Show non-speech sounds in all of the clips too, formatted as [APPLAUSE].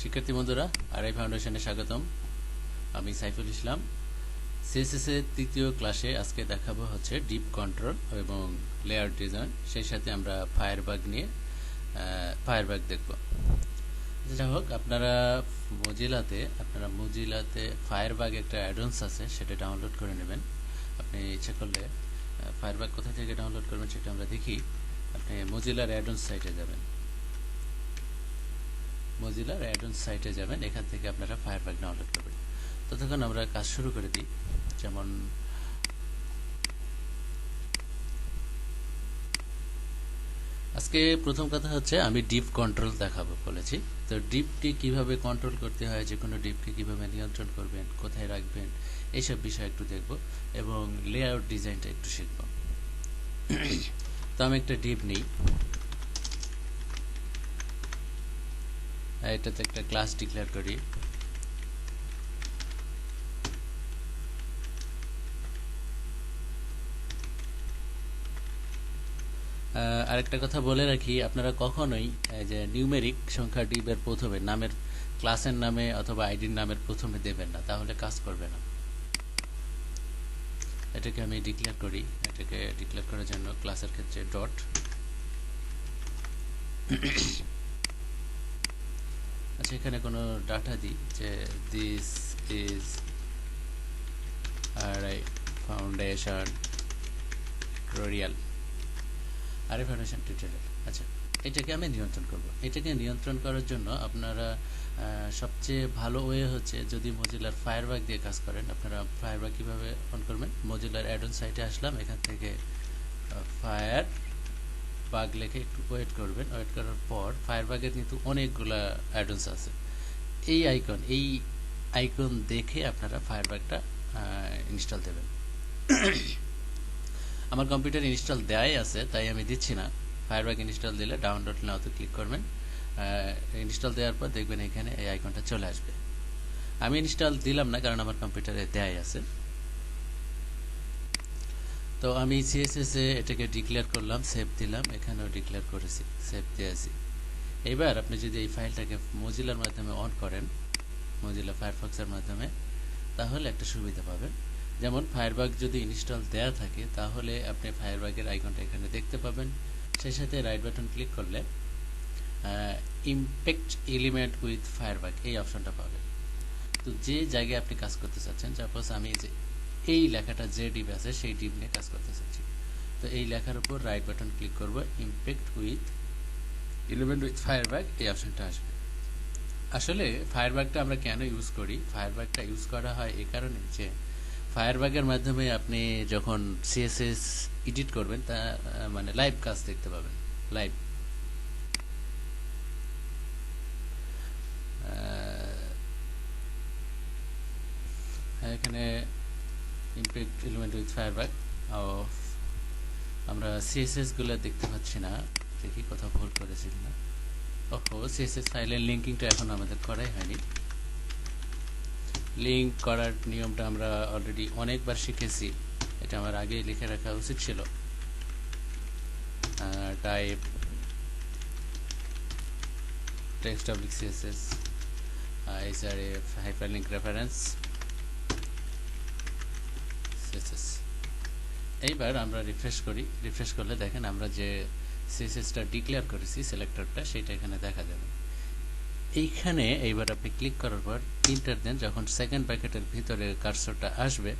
শিক্ষার্থী বন্ধুরা, আরআই ফাউন্ডেশনে স্বাগতম। আমি সাইফুল ইসলাম। সিএসএস এর তৃতীয় ক্লাসে আজকে দেখাবো হচ্ছে ডিপ কন্ট্রোল এবং লেয়ার ডিজাইন সেই সাথে আমরা ফায়ারবাগ নিয়ে ফায়ারবাগ দেখব। যাই হোক, আপনারা মজিলাতে আপনারা মজিলাতে ফায়ারবাগ একটা অ্যাডভান্স আছে, সেটা ডাউনলোড করে নেবেন। আপনি ইচ্ছা করলে ফায়ারবাগ কোথা থেকে ডাউনলোড করবেন সেটা আমরা দেখি। আপনি মজিলার অ্যাডভান্স সাইটে যাবেন। মজিলার অ্যাডভান্স সাইটে যাবেন, এখান থেকে আপনারা ফায়ারবাগ ডাউনলোড করবেন। ততক্ষণ আমরা কাজ শুরু করে দিই। যেমন আজকে প্রথম কথা হচ্ছে, আমি ডিপ কন্ট্রোল দেখাবো বলেছি। তো ডিপটি কীভাবে কন্ট্রোল করতে হয় যে কোনো ডিপকে কীভাবে নিয়ন্ত্রণ করবেন, কোথায় রাখবেন, এইসব বিষয় একটু দেখব এবং লেআউট ডিজাইনটা একটু শিখব। তো আমি একটা ডিপ নিই। এটাতে একটা ক্লাস ডিক্লেয়ার করি। আরেকটা কথা বলে রাখি, আপনারা কখনোই যে নিউমেরিক সংখ্যা ডিবের প্রথমে, নামের ক্লাসের নামে অথবা আইডির নামের প্রথমে দেবেন না, তাহলে কাজ করবে না। এটাকে আমি ডিক্লেয়ার করি, এটাকে ডিক্লেয়ার করার জন্য ক্লাসের ক্ষেত্রে ডট আচ্ছা এখানে কোনো ডাটা দিই যে this is our foundation tutorial our foundation tutorial আচ্ছা এটাকে আমি নিয়ন্ত্রণ করব। এটাকে নিয়ন্ত্রণ করার জন্য আপনারা সবচেয়ে ভালো ওয়ে হচ্ছে যদি মজিলার ফায়ারবাগ দিয়ে কাজ করেন, আপনারা ফায়ারবাগ কীভাবে অন করবেন? মজিলার অ্যাডন সাইটে আসলাম, এখান থেকে ফায়ার বাগ লেখে একটু ওয়েট করবেন। ওয়েট করার পর ফায়ারবাগের কিন্তু অনেকগুলা অ্যাডন্স আছে। এই আইকন এই আইকন দেখে আপনারা ফায়ারবাগটা ইনস্টল দেবেন। [COUGHS] আমার কম্পিউটার ইনস্টল দেয়াই আছে, তাই আমি দিচ্ছি না। ফায়ারবাগ ইনস্টল দিলে ডাউনলোড নাওতে ক্লিক করবেন। ইনস্টল দেওয়ার পর দেখবেন এখানে এই আইকনটা চলে আসবে। আমি ইনস্টল দিলাম না, কারণ আমার কম্পিউটারে দেয়াই আছে। তো আমি সিএসএস এটাকে ডিক্লেয়ার করলাম সেভ দিলাম, এখানেও ডিক্লেয়ার করেছি সেভ দিয়েছি এবার আপনি যদি এই ফাইলটাকে মজিলার মাধ্যমে অন করেন মজিলা ফায়ারফক্সের মাধ্যমে, তাহলে একটা সুবিধা পাবেন। যেমন ফায়ারবাগ যদি ইনস্টল দেয়া থাকে, তাহলে আপনি ফায়ারবাগের আইকনটা এখানে দেখতে পাবেন। সেই সাথে রাইট বাটন ক্লিক করলে ইমপ্যাক্ট এলিমেন্ট উইথ ফায়ারবাগ এই অপশনটা পাবেন। তো যে জায়গায় আপনি কাজ করতে চাচ্ছেন সাপোজ আমি যে এই লেখাটা যে ডিপ আছে, সেই ডিপ নিয়ে কাজ করতে চাচ্ছি। তো এই লেখার উপর রাইট বাটন ক্লিক করব impact with element with Firebug এই অপশনটা আসবে। আসলে ফায়ারবাগটা আমরা কেন ইউজ করি? ফায়ারবাগটা ইউজ করা হয় এই কারণে যে ফায়ারবাগের মাধ্যমে আপনি যখন সিএসএস এডিট করবেন, তা মানে লাইভ কাজ দেখতে পাবেন। লাইভ এখানে ইমপ্যাক্ট এলিমেন্ট উইথ ফায়ারবাগ আমরা সিএসএসগুলো দেখতে পাচ্ছি না, দেখি কোথাও ভুল করেছি না ওহো সিএসএস ফাইলের লিঙ্কিংটা এখন আমাদের করাই হয়নি। লিঙ্ক করার নিয়মটা আমরা অলরেডি অনেকবার শিখেছি, এটা আমার আগেই লিখে রাখা উচিত ছিল। Type text oblique CSS HRF hyperlink reference CSS এইবার আমরা রিফ্রেশ করি। রিফ্রেশ করলে দেখেন আমরা যে সিএসএসটা ডিক্লেয়ার করেছি সিলেক্টরটা সেটা এখানে দেখা যাবে। এইখানে এইবার আপনি ক্লিক করার পর ইন্টার দেন, যখন সেকেন্ড প্যাকেটের ভিতরে কার্সরটা আসবে,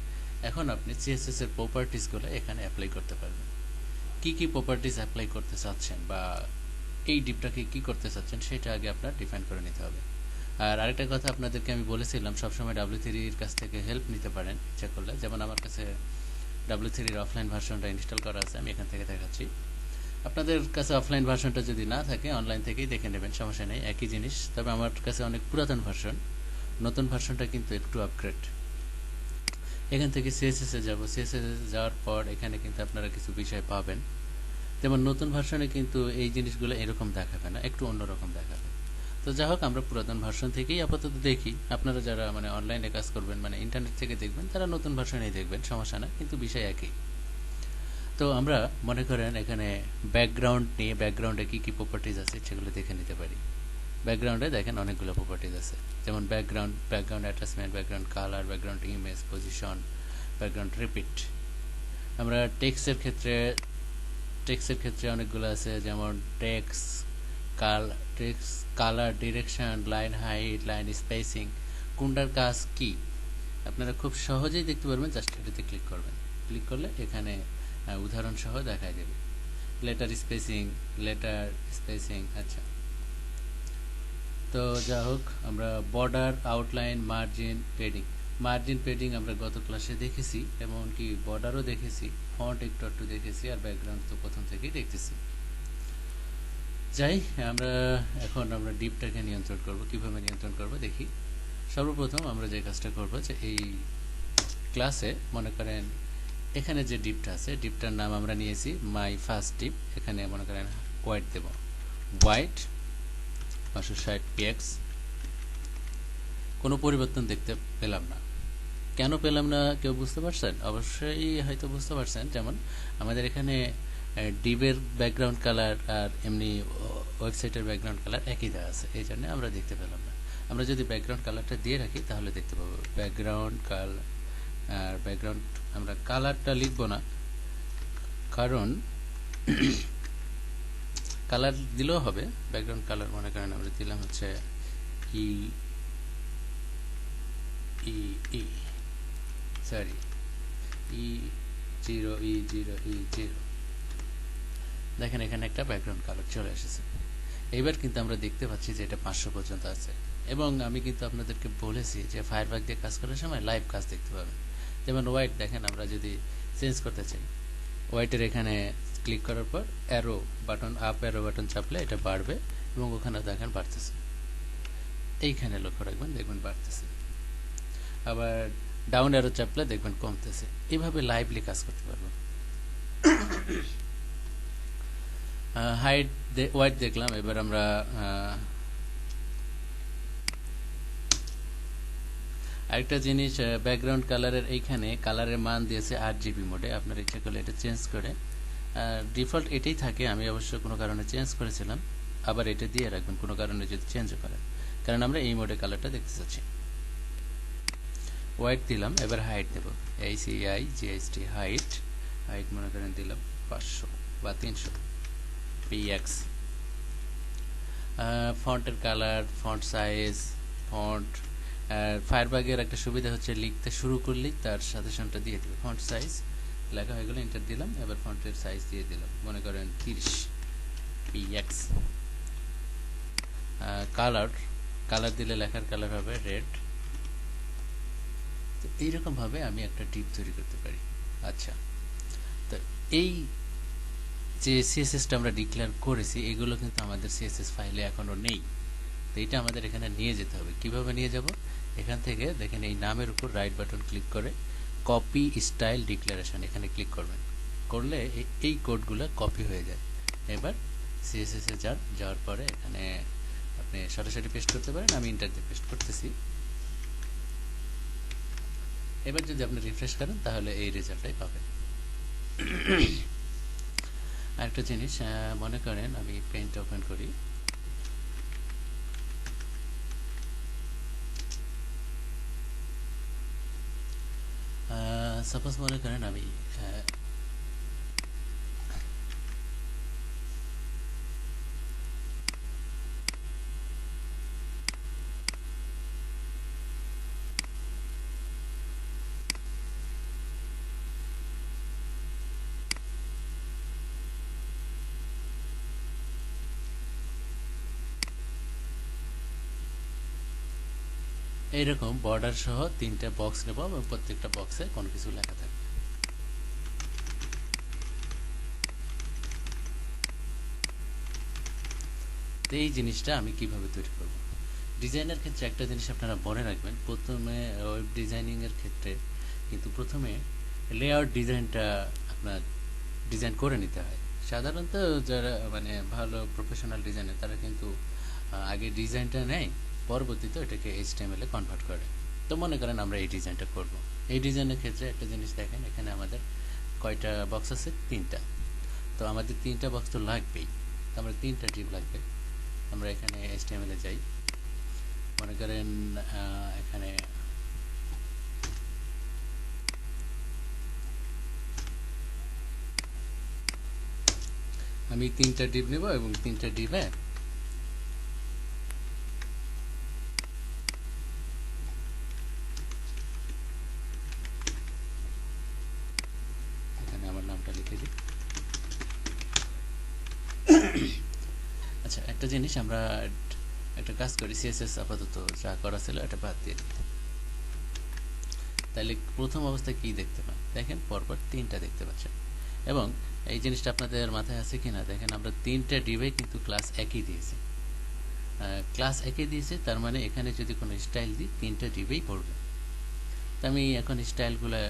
এখন আপনি সিএসএস এর প্রপার্টিসগুলো এখানে অ্যাপ্লাই করতে পারবেন। কি কি প্রপার্টিস অ্যাপ্লাই করতে চাচ্ছেন বা এই ডিপটাকে কি করতে চাচ্ছেন, সেটা আগে আপনার ডিফাইন করে নিতে হবে। আর আরেকটা কথা আপনাদেরকে আমি বলেছিলাম, সবসময় ডাব্লিউ থ্রির কাছ থেকে হেল্প নিতে পারেন ইচ্ছা করলে। যেমন আমার কাছে ডাব্লিউ থ্রির অফলাইন ভার্সনটা ইনস্টল করা আছে, আমি এখান থেকে দেখাচ্ছি। আপনাদের কাছে অফলাইন ভার্সনটা যদি না থাকে অনলাইন থেকেই দেখে নেবেন, সমস্যা নেই, একই জিনিস। তবে আমার কাছে অনেক পুরাতন ভার্সন নতুন ভার্সনটা কিন্তু একটু আপগ্রেড এখান থেকে সিএসএস এ যাব। সিএসএস যাওয়ার পর এখানে কিন্তু আপনারা কিছু বিষয় পাবেন। যেমন নতুন ভার্সনে কিন্তু এই জিনিসগুলো এরকম দেখাবে না, একটু অন্যরকম দেখাবে। তো যাই হোক, আমরা পুরাতন ভার্সন থেকেই আপাতত দেখি। আপনারা যারা মানে অনলাইনে কাজ করবেন মানে ইন্টারনেট থেকে দেখবেন, তারা নতুন ভার্সনেই দেখবেন, সমস্যা না কিন্তু বিষয় একই। তো আমরা মনে করেন এখানে ব্যাকগ্রাউন্ড নিয়ে ব্যাকগ্রাউন্ডে কী কী প্রপার্টিজ আছে সেগুলো দেখে নিতে পারি। ব্যাকগ্রাউন্ডে দেখেন অনেকগুলো প্রপার্টিজ আছে। যেমন background background attachment background colour background image position background repeat আমরা টেক্সের ক্ষেত্রে টেক্সের ক্ষেত্রে অনেকগুলো আছে, যেমন text colour text colour direction line height line spacing কোনটার কাজ কি? আপনারা খুব সহজেই দেখতে পারবেন জাস্ট এটাতে ক্লিক করবেন। ক্লিক করলে এখানে উদাহরণ সহ দেখা যাবে লেটার স্পেসিং লেটার স্পেসিং আচ্ছা। তো যা হোক, আমরা border outline margin padding margin padding আমরা গত ক্লাসে দেখেছি, এমনকি বর্ডারও দেখেছি ফন্ট একটু একটু দেখেছি, আর ব্যাকগ্রাউন্ড তো প্রথম থেকেই দেখতেছি। যাই, আমরা এখন আমরা ডিপটাকে নিয়ন্ত্রণ করব। কীভাবে নিয়ন্ত্রণ করব দেখি। সর্বপ্রথম আমরা যে কাজটা করব যে এই ক্লাসে মনে করেন এখানে যে ডিপটা আছে, ডিপটার নাম আমরা নিয়েছি মাই ফার্স্ট ডিপ। এখানে মনে করেন হোয়াইট দেব। হোয়াইট পাঁচশো ষাট পিএক্স। কোনো পরিবর্তন দেখতে পেলাম না। কেন পেলাম না, কেউ বুঝতে পারছেন? অবশ্যই হয়তো বুঝতে পারছেন। যেমন আমাদের এখানে ডিবের ব্যাকগ্রাউন্ড কালার আর এমনি ওয়েবসাইটের ব্যাকগ্রাউন্ড কালার একই দেওয়া আছে। এই জন্য আমরা দেখতে পেলাম না। আমরা যদি ব্যাকগ্রাউন্ড কালারটা দিয়ে রাখি, তাহলে দেখতে পাবো ব্যাকগ্রাউন্ড কাল আর ব্যাকগ্রাউন্ড আমরা কালারটা লিখব না। কারণ কালার দিলেও হবে। ব্যাকগ্রাউন্ড কালার মনে করেন আমরা দিলাম হচ্ছে E E E sorry E zero E zero E zero দেখেন, এখানে একটা ব্যাকগ্রাউন্ড কালার চলে এসেছে। এইবার কিন্তু আমরা দেখতে পাচ্ছি যে এটা পাঁচশো পর্যন্ত আছে। এবং আমি কিন্তু আপনাদেরকে বলেছি যে ফায়ারবাগ দিয়ে কাজ করার সময় লাইভ কাজ দেখতে পাবেন। যেমন হোয়াইট দেখেন, আমরা যদি চেঞ্জ করতে চাই হোয়াইটের এখানে ক্লিক করার পর arrow button up arrow button চাপলে এটা বাড়বে এবং ওখানে দেখেন বাড়তেছে। এইখানে লক্ষ্য রাখবেন, দেখবেন বাড়তেছে। আবার ডাউন অ্যারো চাপলে দেখবেন কমতেছে। এইভাবে লাইভলি কাজ করতে পারব। হাইট হোয়াইট দেখলাম, এবার আমরা আরেকটা জিনিস ব্যাকগ্রাউন্ড কালারের এইখানে কালারের মান দিয়েছে আট জিবি মোডে আপনার ইচ্ছা করলে এটা চেঞ্জ করে ডিফল্ট এটাই থাকে, আমি অবশ্য কোনো কারণে চেঞ্জ করেছিলাম, আবার এটা দিয়ে রাখবেন, কোনো কারণে যদি চেঞ্জ করেন। কারণ আমরা এই মোডে কালারটা দেখতে চাচ্ছি। হোয়াইট দিলাম, এবার হাইট দেব। এই C I GST height height মনে করেন দিলাম পাঁচশো বা তিনশো। পিএক্স ফন্টের কালার ফন্ট সাইজ ফন্ট আর ফায়ারবাগের একটা সুবিধা হচ্ছে লিখতে শুরু করলেই তার সাথে দিয়ে দেবে। ফন্ট সাইজ লেখা হয়ে গেলে এন্টার দিলাম, এবার ফন্টের সাইজ দিয়ে দিলাম। মনে করেন তিরিশ পিএক্স কালার কালার দিলে লেখার কালার হবে রেড তো এইরকমভাবে আমি একটা টিপ তৈরি করতে পারি। আচ্ছা তো এই যে সিএসএসটা আমরা ডিক্লেয়ার করেছি, এগুলো কিন্তু আমাদের সিএসএস ফাইলে এখনও নেই। তো এটা আমাদের এখানে নিয়ে যেতে হবে। কীভাবে নিয়ে যাব? এখান থেকে দেখেন এই নামের উপর রাইট বাটন ক্লিক করে কপি স্টাইল ডিক্লারেশন এখানে ক্লিক করবেন। করলে এই কোডগুলো কপি হয়ে যায়। এবার সিএসএস যান, যাওয়ার পরে এখানে আপনি সরাসরি পেস্ট করতে পারেন। আমি ইন্টার পেস্ট করতেছি। এবার যদি আপনি রিফ্রেশ করেন, তাহলে এই রেজাল্টটাই পাবেন। আরেকটা জিনিস মনে করেন আমি পেন্ট ওপেন করি। সাপোজ মনে করেন আমি এইরকম বর্ডার সহ তিনটা বক্স নেব এবং প্রত্যেকটা বক্সে কোনো কিছু লেখা থাকবে। তো এই জিনিসটা আমি কীভাবে তৈরি করব? ডিজাইনের ক্ষেত্রে একটা জিনিস আপনারা মনে রাখবেন, প্রথমে ওয়েব ডিজাইনিং এর ক্ষেত্রে কিন্তু প্রথমে লেআউট ডিজাইনটা আপনার ডিজাইন করে নিতে হয়। সাধারণত যারা মানে ভালো প্রফেশনাল ডিজাইনার তারা কিন্তু আগে ডিজাইনটা নেয় পরবর্তীতে এটাকে এইচ এইচটিএমএল এ কনভার্ট করে। তো মনে করেন আমরা এই ডিজাইনটা করব। এই ডিজাইনের ক্ষেত্রে একটা জিনিস দেখেন, এখানে আমাদের কয়টা বক্স আছে? তিনটা। তো আমাদের তিনটা বক্স তো লাগবেই। তো আমরা তিনটা ডিপ লাগবে। আমরা এখানে এইচটিএমএল এ যাই। মনে করেন এখানে আমি তিনটা ডিপ নেব এবং তিনটা ডিপে এখানে আমার নামটা লিখে দিই আচ্ছা একটা জিনিস আমরা একটা কাজ করি সিএসএস আপাতত যা করা ছিল এটা বাদ দিয়ে দিতে। তাহলে প্রথম অবস্থায় কি দেখতে পান? দেখেন পরপর তিনটা দেখতে পাচ্ছেন। এবং এই জিনিসটা আপনাদের মাথায় আছে কিনা? দেখেন আমরা তিনটা ডিবে কিন্তু ক্লাস একই দিয়েছি। ক্লাস একই দিয়েছে, তার মানে এখানে যদি কোনো স্টাইল দিই, তিনটা ডিবেই পড়বে। তো আমি এখন স্টাইলগুলো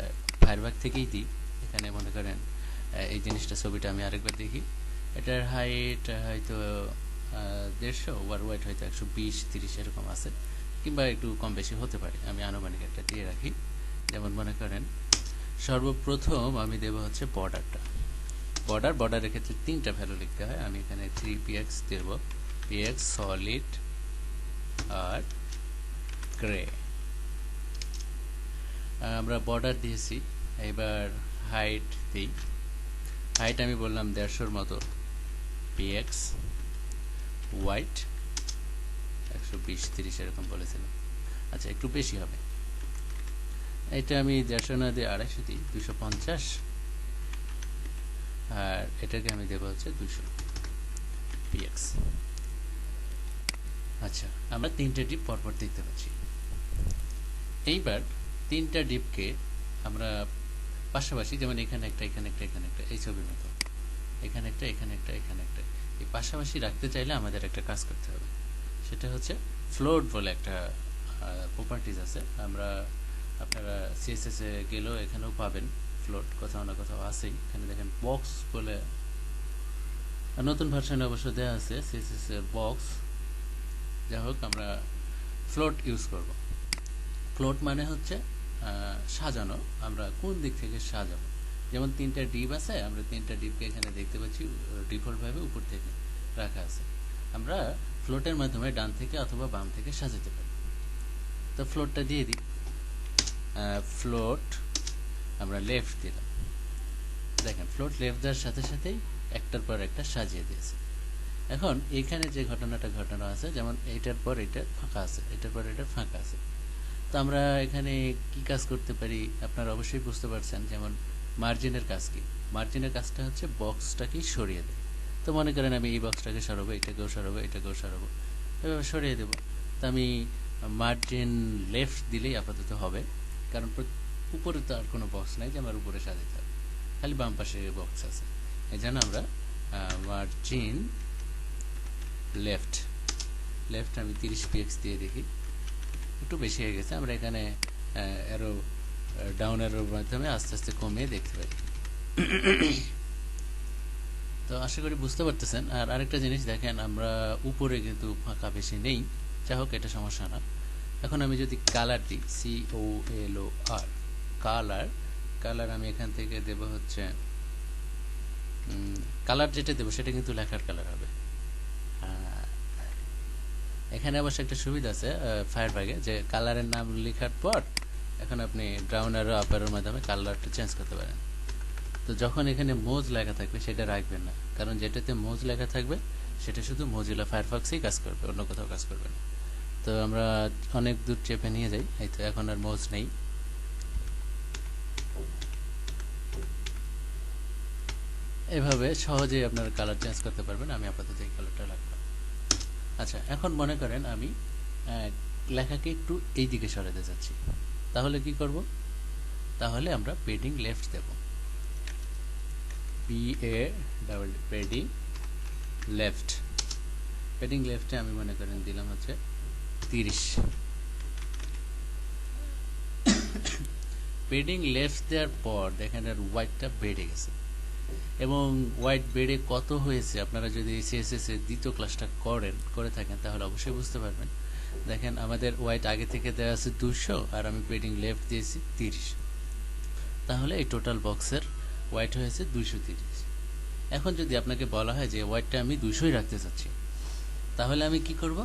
ফায়ারবাগ থেকেই দিই। এখানে মনে করেন এই জিনিসটা ছবিটা আমি আরেকবার দেখি। এটার হাইট হয়তো দেড়শো ওভার ওয়েট হয়তো একশো বিশ, তিরিশ এরকম আছে, কিংবা একটু কম বেশি হতে পারে। আমি আনুমানিক একটা দিয়ে রাখি। যেমন মনে করেন, সর্বপ্রথম আমি দেব হচ্ছে বর্ডারটা। বর্ডার, বর্ডারের ক্ষেত্রে তিনটা ভ্যালু লিখতে হয়। আমি এখানে থ্রি পিএক্স দেব। পিএক্স সলিড আর গ্রে আমরা বর্ডার দিয়েছি। এবার হাইট দিই। হাইট আমি বললাম দেড়শোর মতো পিএক্স হোয়াইট একশো বিশ, তিরিশ এরকম বলেছিলাম আচ্ছা একটু বেশি হবে। এটা আমি দেড়শো না দিয়ে আড়াইশো দিই, দুশো পঞ্চাশ। আর এটাকে আমি দেবো হচ্ছে দুশো পিএক্স আচ্ছা আমরা তিনটে ডিপ পরপর দেখতে পাচ্ছি। এইবার তিনটা ডিপকে আমরা পাশাপাশি, যেমন এখানে একটা এখানে একটা এখানে একটা, এই ছবির মতো। এখানে একটা এখানে একটা এখানে একটা। এই পাশাপাশি রাখতে চাইলে আমাদের একটা কাজ করতে হবে। সেটা হচ্ছে ফ্লোট বলে একটা প্রপার্টিজ আছে। আমরা, আপনারা সিএসএস এ গেলেও এখানেও পাবেন ফ্লোট কোথাও না কোথাও আছেই। এখানে দেখেন বক্স বলে নতুন ভার্সনে অবশ্য দেওয়া আছে সিএসএস এর বক্স যাই হোক, আমরা ফ্লোট ইউজ করব। ফ্লোট মানে হচ্ছে সাজানো। আমরা কোন দিক থেকে সাজাবো? যেমন তিনটা ডিপ আছে, আমরা তিনটা ডিপকে এখানে দেখতে পাচ্ছি ডিফল্টভাবে উপর থেকে রাখা আছে। আমরা ফ্লোটের মাধ্যমে ডান থেকে অথবা বাম থেকে সাজাতে পারি। তো ফ্লোটটা দিয়ে দিই। ফ্লোট আমরা লেফট দিলাম। দেখেন ফ্লোট লেফট দেওয়ার সাথে সাথেই একটার পর একটা সাজিয়ে দিয়েছে। এখন এখানে যে ঘটনাটা ঘটানো আছে, যেমন এইটার পর এটা ফাঁকা আছে, এটার পর এটা ফাঁকা আছে। তো আমরা এখানে কি কাজ করতে পারি, আপনারা অবশ্যই বুঝতে পারছেন, যেমন মার্জিনের কাজ কি? মার্জিনের কাজটা হচ্ছে বক্সটাকেই সরিয়ে দেয়। তো মনে করেন আমি এই বক্সটাকে সরাবো, এটাকেও সরাবো এটাকেও সরাবো। এভাবে সরিয়ে দেবো। তো আমি মার্জিন লেফট দিলেই আপাতত হবে। কারণ উপরে তো আর কোনো বক্স নাই যে আমার উপরে সাজাতে হবে। খালি বাম পাশে বক্স আছে। এই জন্য আমরা মার্জিন লেফট। লেফট আমি তিরিশ পিএক্স দিয়ে দেখি। একটু বেশি হয়ে গেছে। আমরা এখানে অ্যারো ডাউন অ্যারোর মাধ্যমে আস্তে আস্তে কমিয়ে দেখতে পারি। তো আশা করি বুঝতে পারতেছেন। আর আরেকটা জিনিস দেখেন আমরা উপরে কিন্তু ফাঁকা বেশি নেই। যাই হোক এটা সমস্যা না। এখন আমি যদি কালার দিই C O L O R colour colour আমি এখান থেকে দেব হচ্ছে কালার যেটা দেবো সেটা কিন্তু লেখার কালার হবে। আহ, এখানে অবশ্য একটা সুবিধা আছে ফায়ার ফায়ারবাগে যে কালারের নাম লেখার পর এখন আপনি ডাউন আরও আপ আরোর মাধ্যমে কালারটা চেঞ্জ করতে পারেন। তো যখন এখানে মোজ লেখা থাকবে, সেটা রাখবেন না। কারণ যেটাতে মোজ লেখা থাকবে, সেটা শুধু মজিলা ফায়ারফক্সেই কাজ করবে, অন্য কোথাও কাজ করবে না। তো আমরা অনেক দূর চেপে নিয়ে যাই, এই তো এখন আর মোজ নেই। এভাবে সহজেই আপনারা কালার চেঞ্জ করতে পারবেন, আমি আপাতত এই কালারটা রাখলাম। আচ্ছা এখন মনে করেন আমি লেখাকে একটু এই দিকে সরাতে চাচ্ছি। তাহলে কি করব? তাহলে আমরা padding left Dev. P A double padding left padding লেফটে আমি মনে করেন দিলাম হচ্ছে তিরিশ। পেডিং লেফট দেওয়ার পর দেখেন এর হোয়াইটটা বেড়ে গেছে। এবং হোয়াইট বেড়ে কত হয়েছে? আপনারা যদি সিএসএস এর দ্বিতীয় ক্লাসটা করেন, করে থাকেন, তাহলে অবশ্যই বুঝতে পারবেন। দেখেন, আমাদের হোয়াইট আগে থেকে দেওয়া আছে দুশো আর আমি পেডিং লেফট দিয়েছি তিরিশ। তাহলে এই টোটাল বক্সের হোয়াইট হয়েছে দুইশো তিরিশ। এখন যদি আপনাকে বলা হয় যে হোয়াইটটা আমি দুশোই রাখতে চাচ্ছি, তাহলে আমি কি করব?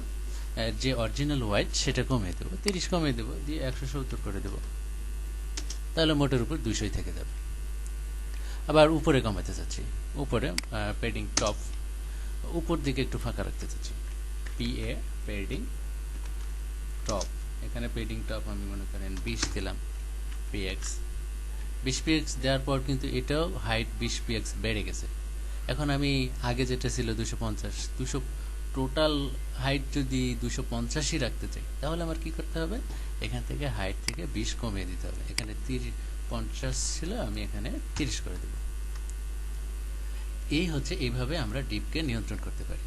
যে অরিজিনাল হোয়াইট সেটা কমিয়ে দেবো, তিরিশ কমিয়ে দেবো, দিয়ে একশো সত্তর করে দেবো। তাহলে মোটের উপর দুইশোই থেকে যাবে। আবার উপরে কমাতে চাচ্ছি। উপরে পেডিং টপ উপর দিকে একটু ফাঁকা রাখতে চাচ্ছি। পি এ পেডিং টপ এখানে পেডিং টপ আমি মনে করেন বিশ দিলাম পিএক্স বিশ পিএক্স দেওয়ার পর কিন্তু এটাও হাইট বিশ পিএক্স বেড়ে গেছে। এখন আমি আগে যেটা ছিল দুশো পঞ্চাশ, দুশো টোটাল হাইট যদি দুশো পঞ্চাশই রাখতে চাই, তাহলে আমার কি করতে হবে? এখান থেকে হাইট থেকে বিশ কমিয়ে দিতে হবে। এখানে তিরিশ পঞ্চাশ ছিল, আমি এখানে তিরিশ করে দেব। এই হচ্ছে এইভাবে আমরা ডিপকে নিয়ন্ত্রণ করতে পারি।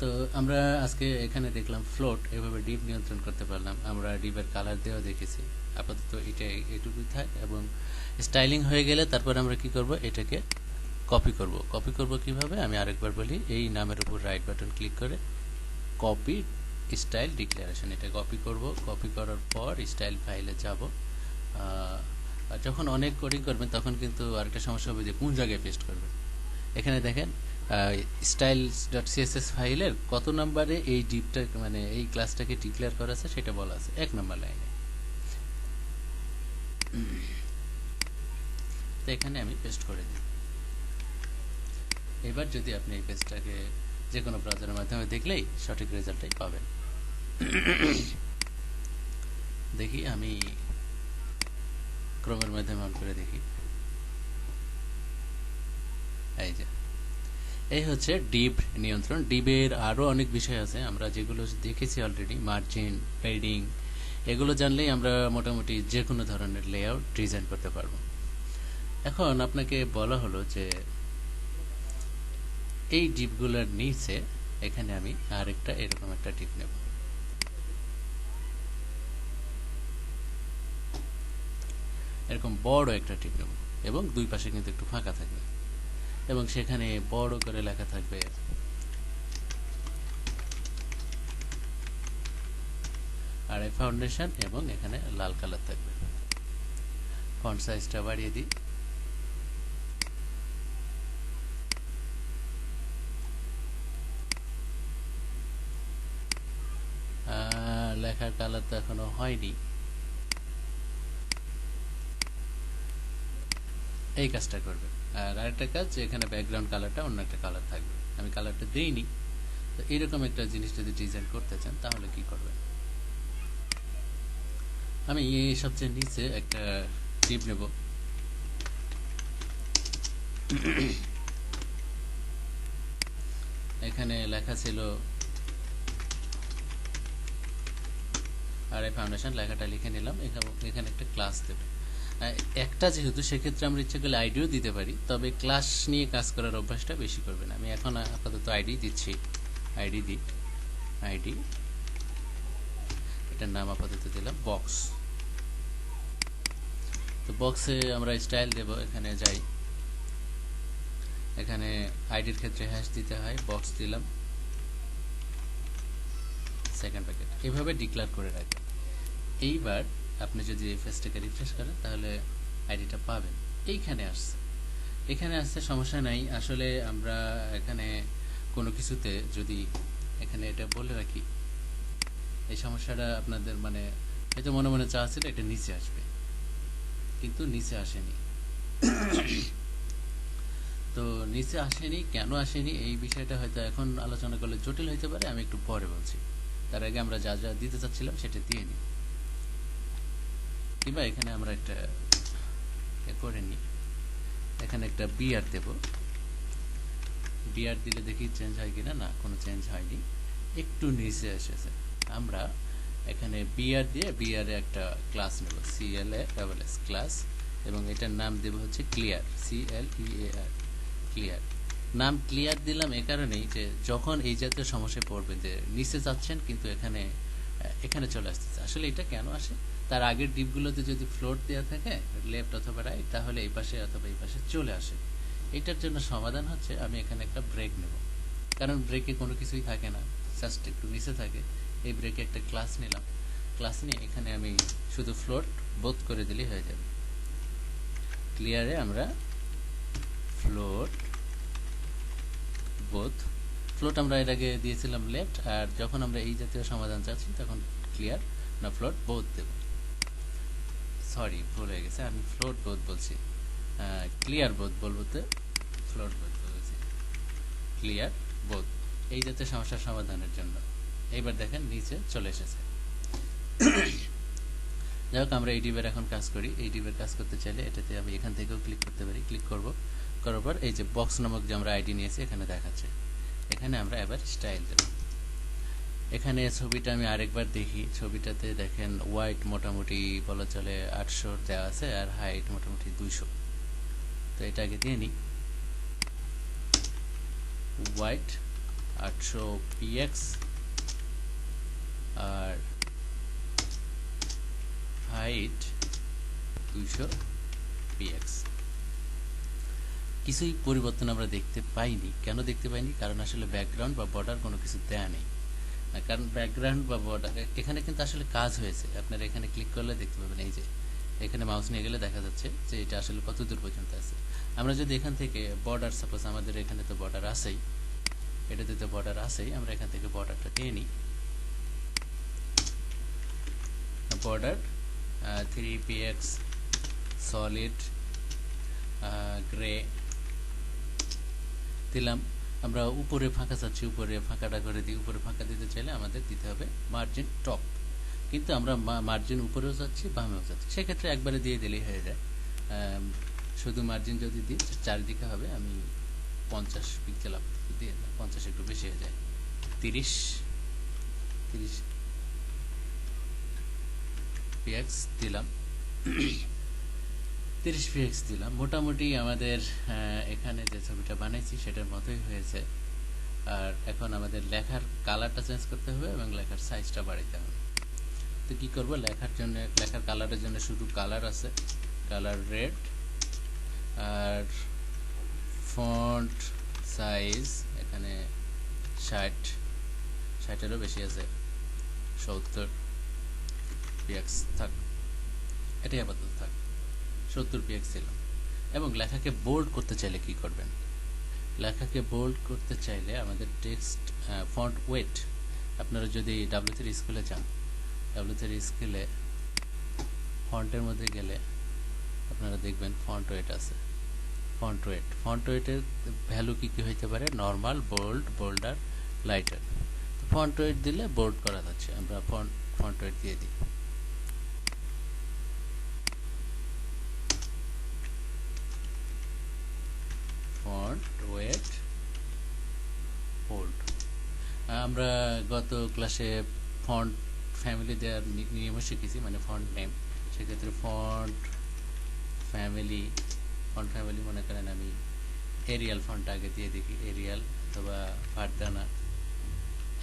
তো আমরা আজকে এখানে দেখলাম ফ্লোট এভাবে ডিপ নিয়ন্ত্রণ করতে পারলাম। আমরা ডিপের কালার দেওয়া দেখেছি। আপাতত এটা এটুকুই থাক এবং স্টাইলিং হয়ে গেলে তারপর আমরা কি করব? এটাকে কপি করব। কপি করব কীভাবে? আমি আরেকবার বলি, এই নামের উপর রাইট বাটন ক্লিক করে কপি স্টাইল ডিক্লারেশন এটা কপি করব। কপি করার পর স্টাইল ফাইলে যাব। যখন অনেক কোডিং করবেন, তখন কিন্তু আরেকটা সমস্যা হবে যে কোন জায়গায় পেস্ট করবেন? এখানে দেখেন স্টাইল ডট সিএসএস ফাইলের কত নাম্বারে এই ডিপটা মানে এই ক্লাসটাকে ডিক্লেয়ার করা আছে সেটা বলা আছে, এক নাম্বার লাইনে তো এখানে আমি পেস্ট করে দিই। এবার যদি আপনি এই পেজটাকে যে কোনো ব্রাউজারের মাধ্যমে দেখলেই সঠিক রেজাল্টটাই পাবেন। দেখি, আমি ক্রমের মাধ্যমে অন করে দেখি। এই যে। এই হচ্ছে ডিপ নিয়ন্ত্রণ। ডিপের আরও অনেক বিষয় আছে। আমরা যেগুলো দেখেছি অলরেডি মার্জিন পেডিং এগুলো জানলেই আমরা মোটামুটি যে কোনো ধরনের লেআউট ডিজাইন করতে পারব। এখন আপনাকে বলা হলো যে এই ডিপগুলোর নিচে এখানে আমি আরেকটা এরকম একটা ডিপ নেব। এরকম বড় একটা টিপ নেব এবং দুই পাশে কিন্তু একটু ফাঁকা থাকবে। এবং সেখানে বড় করে লেখা থাকবে। আর এই ফাউন্ডেশন এবং এখানে লাল কালার থাকবে। ফন্ট সাইজটা বাড়িয়ে দিই। লেখার কালার তো এখনও হয়নি। এই কাজটা করবে আর আরেকটা কাজ যে এখানে ব্যাকগ্রাউন্ড কালারটা অন্য একটা কালার থাকবে। আমি কালারটা দিইনি। তো এইরকম একটা জিনিস যদি ডিজাইন করতে চান, তাহলে কি করবেন? আমি এই সবচেয়ে নিচে একটা টিপ নেব। এখানে লেখা ছিল আর এই ফাউন্ডেশন লেখাটা লিখে নিলাম। এখানে একটা ক্লাস দেবে। একটা যেহেতু, সেক্ষেত্রে আমরা ইচ্ছে করলে আইডিও দিতে পারি, তবে ক্লাস নিয়ে কাজ করার অভ্যাসটা বেশি করবেন আমি এখন আপাতত আইডি দিচ্ছি। আইডি দিই। আইডি এটার নাম আপাতত দিলাম বক্স তো বক্সে আমরা স্টাইল দেব, এখানে যাই। এখানে আইডির ক্ষেত্রে হ্যাশ দিতে হয় বক্স দিলাম। সেকেন্ড প্যাকেট এভাবে ডিক্লেয়ার করে রাখবেন এইবার আপনি যদি এই ফেসটাকে রিফ্রেশ করেন, তাহলে আইডিটা পাবেন। এইখানে আসছে। এখানে আসছে, সমস্যা নাই। আসলে আমরা এখানে কোনো কিছুতে যদি এখানে এটা বলে রাখি, এই সমস্যাটা আপনাদের মানে হয়তো মনে মনে চা ছিল এটা নিচে আসবে। কিন্তু নিচে আসেনি। তো নিচে আসেনি, কেন আসেনি, এই বিষয়টা হয়তো এখন আলোচনা করলে জটিল হইতে পারে, আমি একটু পরে বলছি। তার আগে আমরা যা যা দিতে চাচ্ছিলাম, সেটা দিয়ে নিই। কিংবা এখানে আমরা একটা করে নিই। এখানে একটা বিআর দেব। বিআর দিলে দেখি চেঞ্জ হয় কিনা? না, কোনো চেঞ্জ হয়নি। একটু নিচে এসেছে। আমরা এখানে বিআর দিয়ে বিআর একটা ক্লাস নেব। CL A double S class এবং এটার নাম দেব হচ্ছে clear CL E A R clear নাম ক্লিয়ার দিলাম এ কারণেই যে যখন এই জাতীয় সমস্যায় পড়বে যে নিচে যাচ্ছেন, কিন্তু এখানে এখানে চলে আসতেছে। আসলে এটা কেন আসে? তার আগের ডিপগুলোতে যদি ফ্লোর দেওয়া থাকে লেফট অথবা রাইট তাহলে এই পাশে অথবা এই পাশে চলে আসে। এটার জন্য সমাধান হচ্ছে, আমি এখানে একটা ব্রেক নেব। কারণ ব্রেকে কোনো কিছুই থাকে না জাস্ট একটু নিচে থাকে। এই ব্রেকে একটা ক্লাস নিলাম। ক্লাস নিয়ে এখানে আমি শুধু ফ্লোট বোধ করে দিলেই হয়ে যাবে। ক্লিয়ারে আমরা ফ্লোট বোধ ফ্লোট আমরা এর আগে দিয়েছিলাম লেফট আর যখন আমরা এই জাতীয় সমাধান চাচ্ছি, তখন ক্লিয়ার না ফ্লোট বোধ দেব। সরি ভুল হয়ে গেছে। আমি ফ্লোট বোধ বলছি। ক্লিয়ার বোধ বলব তো। ফ্লোট বোধ বলেছি। ক্লিয়ার বোধ এই জাতীয় সমস্যার সমাধানের জন্য। এইবার দেখেন, নিচে চলে এসেছে। যাই হোক, আমরা এই এখন কাজ করি। এই ডিবের কাজ করতে চাইলে এটাতে আমি এখান থেকেও ক্লিক করতে পারি। ক্লিক করব। করার পর এই যে বক্স নামক যে আমরা আইডি নিয়েছি, এখানে দেখাচ্ছে। এখানে আমরা এবার স্টাইল দেব। এখানে ছবিটা আমি আরেকবার দেখি। ছবিটাতে দেখেন হোয়াইট মোটামুটি বলা চলে আটশো দেওয়া আছে আর হাইট মোটামুটি দুইশো। তো এটা আগে দিয়ে নিই। হোয়াইট আটশো পিএক্স আর হাইট দুইশো পিএক্স কিছুই পরিবর্তন আমরা দেখতে পাইনি। কেন দেখতে পাইনি? কারণ আসলে ব্যাকগ্রাউন্ড বা বর্ডার কোনো কিছু দেয়া নেই। কারণ ব্যাকগ্রাউন্ড বা বর্ডার এখানে কিন্তু আসলে কাজ হয়েছে। আপনারা এখানে ক্লিক করলে দেখতে পাবেন, এই যে এখানে মাউস নিয়ে গেলে দেখা যাচ্ছে যে এটা আসলে কত দূর পর্যন্ত আছে। আমরা যদি এখান থেকে বর্ডার সাপোজ আমাদের এখানে তো বর্ডার আছেই এটাতে তো বর্ডার আছেই, আমরা এখান থেকে বর্ডারটা নিয়ে নিই। Border three PX solid grey দিলাম। আমরা উপরে ফাঁকা চাচ্ছি, উপরে ফাঁকাটা করে দিই, উপরে ফাঁকা দিতে চাইলে আমাদের দিতে হবে মার্জিন টপ কিন্তু আমরা মার্জিন উপরেও যাচ্ছি বামেও যাচ্ছি সেক্ষেত্রে একবারে দিয়ে দিলেই হয়ে যায়। শুধু মার্জিন যদি দিই, চারিদিকে হবে, আমি পঞ্চাশ পিক্সেল দিয়ে পঞ্চাশ একটু বেশি হয়ে যায়। তিরিশ তিরিশ পিএক্স দিলাম। তিরিশ পিএক্স দিলাম। মোটামুটি আমাদের এখানে যে ছবিটা বানাইছি সেটার মতোই হয়েছে। আর এখন আমাদের লেখার কালারটা চেঞ্জ করতে হবে এবং লেখার সাইজটা বাড়াইতে হবে। তো কী করব? লেখার জন্য, লেখার কালারের জন্য শুধু কালার আছে। Colour red. আর ফন্ট সাইজ এখানে ষাট। ষাটেরও বেশি আছে। সত্তর। পিএক্স থাক। এটাই আপাতত থাক। সত্তর পিএক্স ছিল এবং লেখাকে বোল্ড করতে চাইলে কি করবেন? লেখাকে বোল্ড করতে চাইলে আমাদের টেক্সট ফন্ট ওয়েট আপনারা যদি ডাব্লিউ থ্রি স্কুলে যান ডাব্লিউ থ্রি স্কুলে ফন্টের মধ্যে গেলে আপনারা দেখবেন ফন্ট ওয়েট আছে। ফন্ট ওয়েট ফন্ট ওয়েটের ভ্যালু কী কী হইতে পারে? Normal bold bolder lighter font weight দিলে বোল্ড করা যাচ্ছে। আমরা ফন্ট ফন্ট ওয়েট দিয়ে দিই ফন্ট ওয়েট বোল্ড আমরা গত ক্লাসে ফন্ট ফ্যামিলি দেওয়ার নিয়মও শিখেছি মানে ফন্ট নেম সেক্ষেত্রে ফন্ট ফ্যামিলি ফন্ট ফ্যামিলি মনে করেন আমি এরিয়াল ফন্ট আগে দিয়ে দেখি এরিয়াল অথবা ফারদানা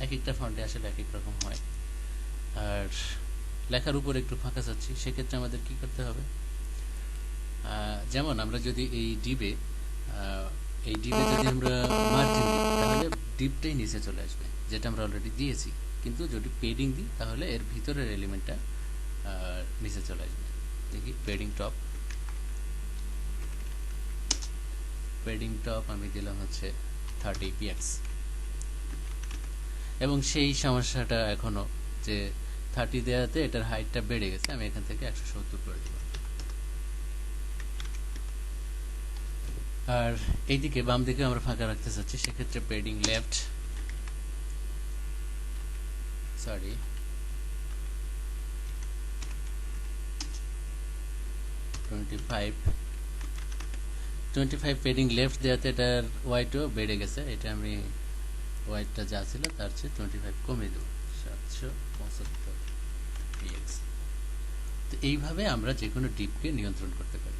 এক একটা ফন্টে আসলে এক এক রকম হয়। আর লেখার উপর একটু ফাঁকা চাচ্ছি, সেক্ষেত্রে আমাদের কি করতে হবে? যেমন আমরা যদি এই ডিবে এই ডিবে যদি আমরা মার্জিন দিই, তাহলে ডিপটাই নিচে চলে আসবে, যেটা আমরা অলরেডি দিয়েছি। কিন্তু যদি পেডিং দিই, তাহলে এর ভিতরের এলিমেন্টটা নিচে চলে আসবে। দেখি পেডিং টপ পেডিং টপ আমি দিলাম হচ্ছে থার্টি পিএক্স এবং সেই সমস্যাটা এখনও, যে থার্টি দেওয়াতে এটার হাইটটা বেড়ে গেছে, আমি এখান থেকে একশো সত্তর করে দিব আর এইদিকে বাম দিকে আমরা ফাঁকা রাখতে চাচ্ছি সেক্ষেত্রে padding left sorry twenty five padding left দেওয়াতে এটার ওয়াইটও বেড়ে গেছে, এটা আমি ওয়াইটটা যা ছিল তার চেয়ে টোয়েন্টি ফাইভ কমিয়ে দেবো, সাতশো পঁচাত্তর তো এইভাবে আমরা যে কোনো ডিপকে নিয়ন্ত্রণ করতে পারি।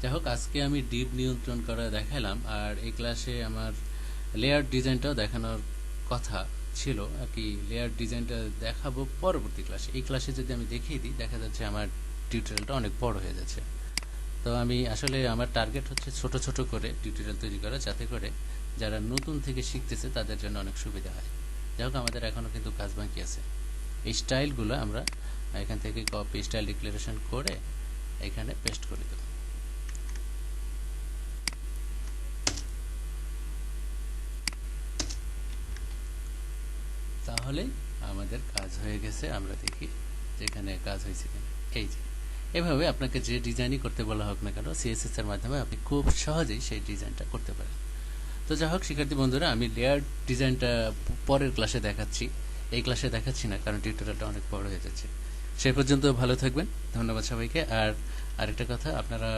যাই হোক আজকে আমি ডিপ নিয়ন্ত্রণ করা দেখালাম, আর এই ক্লাসে আমার লেয়ার ডিজাইনটাও দেখানোর কথা ছিল, আর কি লেয়ার ডিজাইনটা দেখাবো পরবর্তী ক্লাসে এই ক্লাসে যদি আমি দেখিয়ে দিই, দেখা যাচ্ছে আমার টিউটোরিয়ালটা অনেক বড় হয়ে যাচ্ছে। তো আমি আসলে আমার টার্গেট হচ্ছে ছোট ছোট করে টিউটোরিয়াল তৈরি করা, যাতে করে যারা নতুন থেকে শিখতেছে, তাদের জন্য অনেক সুবিধা হয়। যাই হোক আমাদের এখনও কিন্তু কাজ বাকি আছে। এই স্টাইলগুলো আমরা এখান থেকে কপি স্টাইল ডিক্লারেশন করে এখানে পেস্ট করে দেব। তাহলেই আমাদের কাজ হয়ে গেছে, আমরা দেখি যেখানে কাজ হয়েছে এই যে, এভাবে আপনাকে যে ডিজাইনই করতে বলা হোক না কেন সিএসএস এর মাধ্যমে আপনি খুব সহজেই সেই ডিজাইনটা করতে পারেন। তো যাই হোক, শিক্ষার্থী বন্ধুরা, আমি লেয়ার ডিজাইনটা পরের ক্লাসে দেখাচ্ছি। এই ক্লাসে দেখাচ্ছি না, কারণ টিউটোরিয়ালটা অনেক বড় হয়ে যাচ্ছে। সে পর্যন্ত ভালো থাকবেন, ধন্যবাদ সবাইকে। আর আরেকটা কথা, আপনারা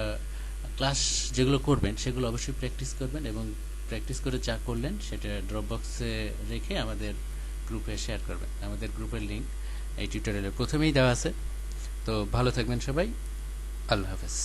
ক্লাস যেগুলো করবেন, সেগুলো অবশ্যই প্র্যাকটিস করবেন এবং প্র্যাকটিস করে যা করলেন, সেটা ড্রপ বক্সে রেখে আমাদের গ্রুপে শেয়ার করবেন। আমাদের গ্রুপের লিঙ্ক এই টিউটোরিয়ালের প্রথমেই দেওয়া আছে। তো ভালো থাকবেন সবাই। আল্লাহ হাফেজ।